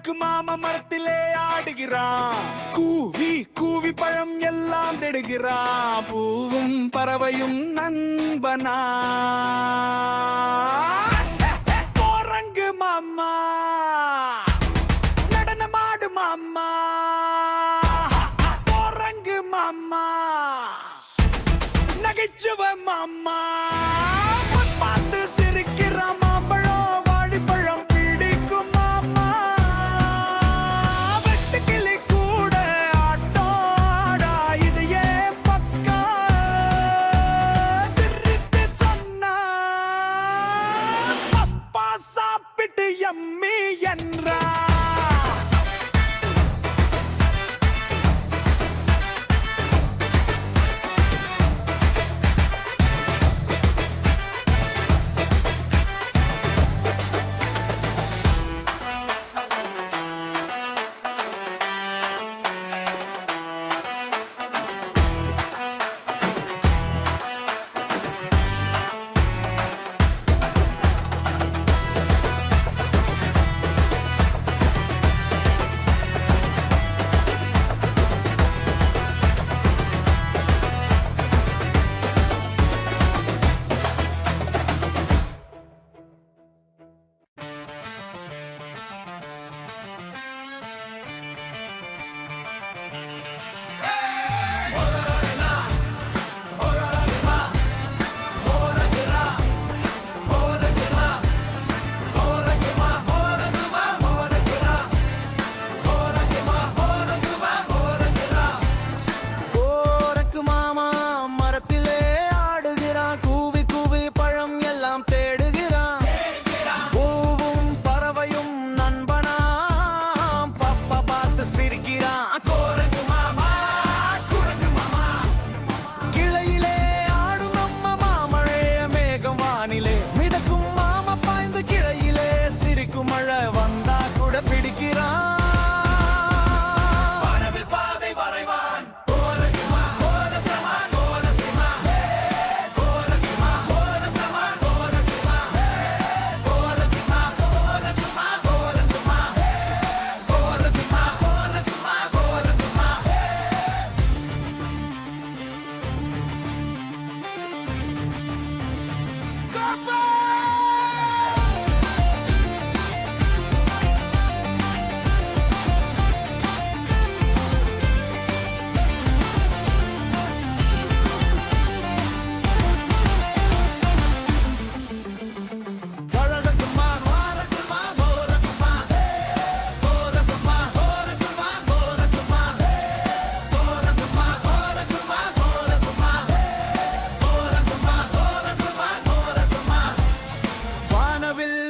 எனக்கு மாமா மரத்திலே ஆடுகிறான். கூவி கூவி பழம் எல்லாம் திடுகிறான். பூவும் பறவையும் நண்பனா.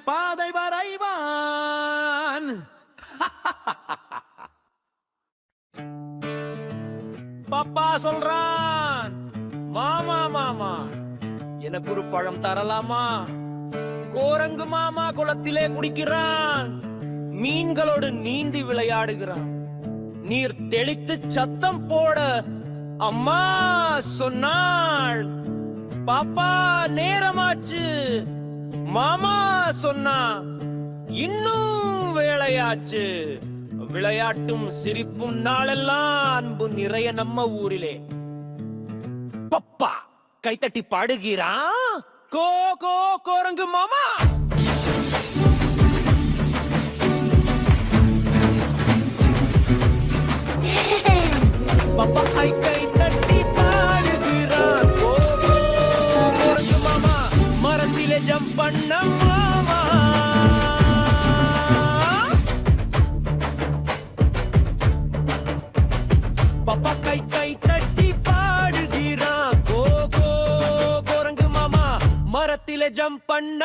பாதை வரைவான். பாப்பா சொல்றான் மாமா மாமா எனக்கு ஒரு பழம் தரலாமா? கோரங்கு மாமா குளத்திலே குடிக்கிறான். மீன்களோடு நீந்தி விளையாடுகிறான். நீர் தெளித்து சத்தம் போட அம்மா சொன்னாள் பாப்பா நேரமாச்சு. மாமா சொன்னா இன்னும் வேலையாச்சு. விளையாட்டும் சிரிப்பும் நாளெல்லாம் அன்பு நிறைய நம்ம ஊரிலே. பப்பா கைத்தட்டி பாடுகிறான் கோ கோ கோரங்கு மாமா. பப்பா கை கை தட்டி மரத்திலே பண்ண மாமா. பப்பா கை கை தட்டி பாடுகிறான் கோ கோ கோரங்கு மாமா. மரத்தில ஜம்ப் பண்ண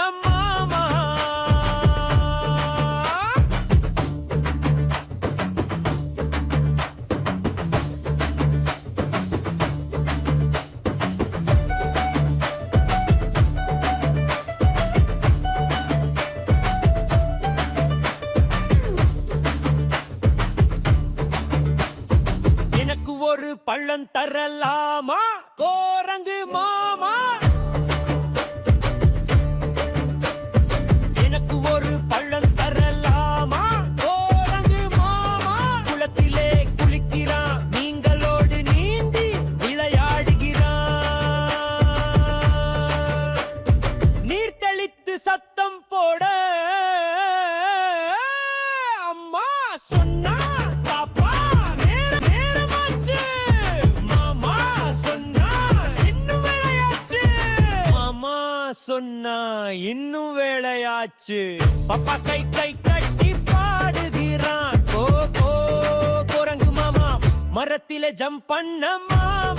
சொன்னா இன்னும் வேலையாச்சு. பப்பா கை கை கட்டி பாடுகிறான். கோ கோ குரங்கு மாமா மரத்தில ஜம்ப் பண்ண மாமா.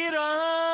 get on.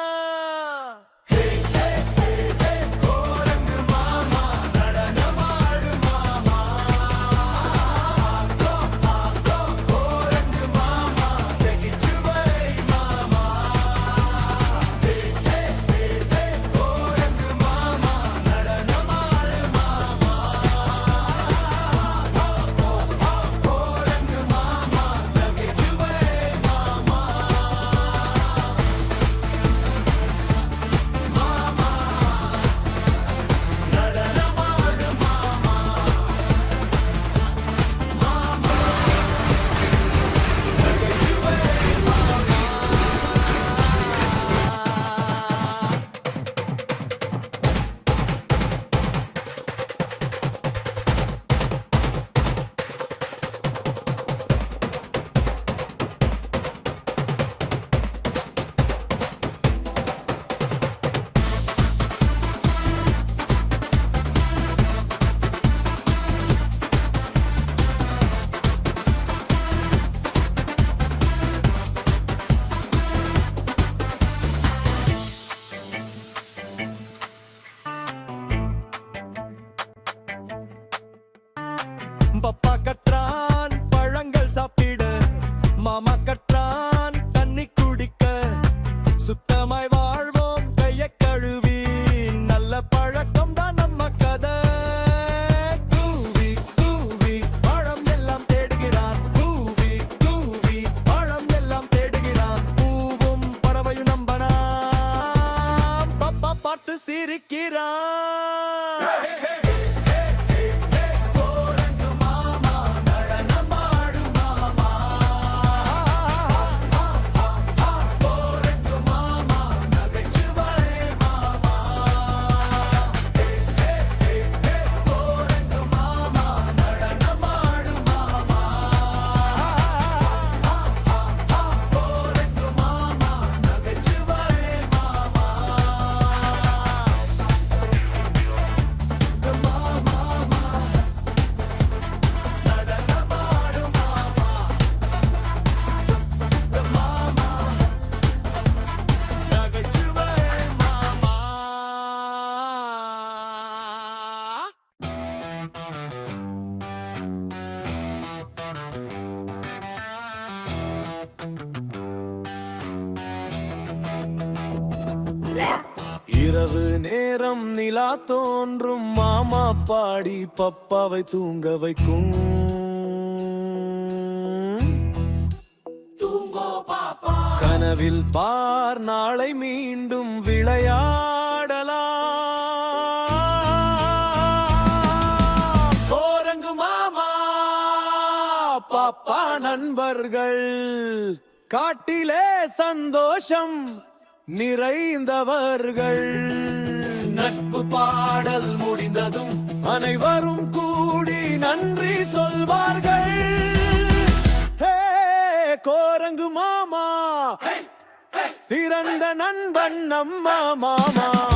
இரவு நேரம் நிலா தோன்றும் மாமா பாடி பப்பாவை தூங்க வைக்கும். கனவில் பார் நாளை மீண்டும் விளையாடலாம். கோரங்கு மாமா பாப்பா நண்பர்கள் காட்டிலே சந்தோஷம். நிறைந்தவர்கள். நட்பு பாடல் முடிந்ததும் அனைவரும் கூடி நன்றி சொல்வார்கள். ஹே கோரங்கு மாமா. சிறந்த நண்பன் நம்ம மாமா.